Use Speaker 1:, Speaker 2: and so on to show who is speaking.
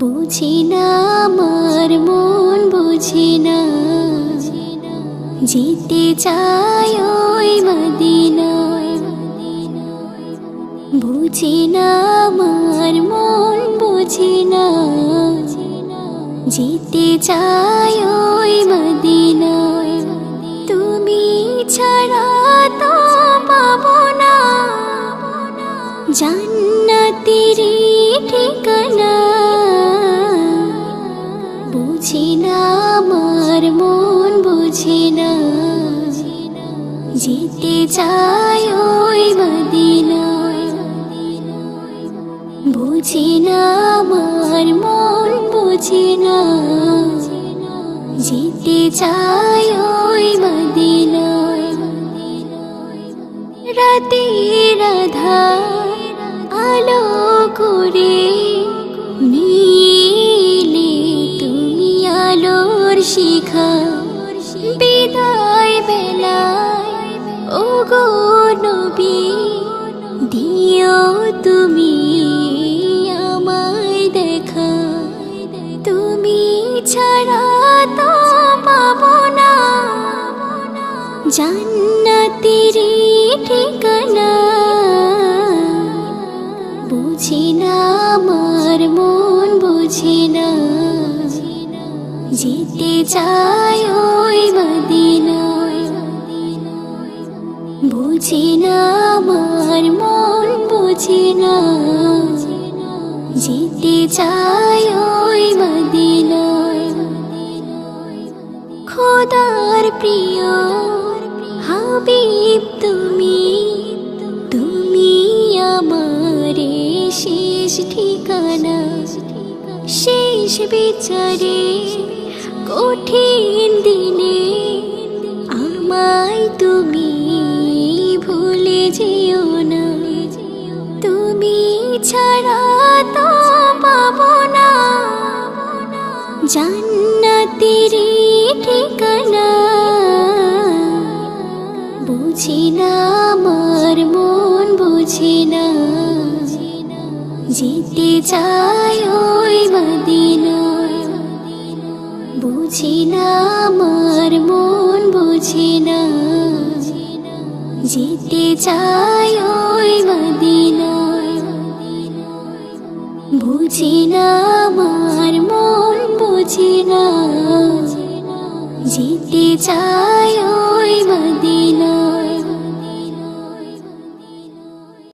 Speaker 1: বুঝি না, আমার মন বুঝি না। যেতে চাই ওই মদিনায়। বুঝি না, আমার মন বুঝি না। যেতে চাই ওই মদিনায়। তুমি ছাড়া তো পাবো না। জান্নাতের চাই ওই মদিনায়। রাতে রাধা আলো করে নীলে তুমি আলোর শিখা। বিদায় বেলায় ও গো জান্নাতের ঠিকানা। বুঝি না, আমার মন বুঝি না। যেতে চাই ওই মদিনায়। বুঝি না, আমার মন বুঝি না। যেতে চাই ওই মদিনায়। খোদার প্রিয় তুমি তুমি আমার শেষ ঠিকানা শেষ বিচারে বুঝি না। যেতে চাই ওই মদিনায়। বুঝি না, আমার মন বুঝি না। যেতে চাই ওই মদিনায়। বুঝি না, আমার মন বুঝি না। যেতে চাই ওই মদিনা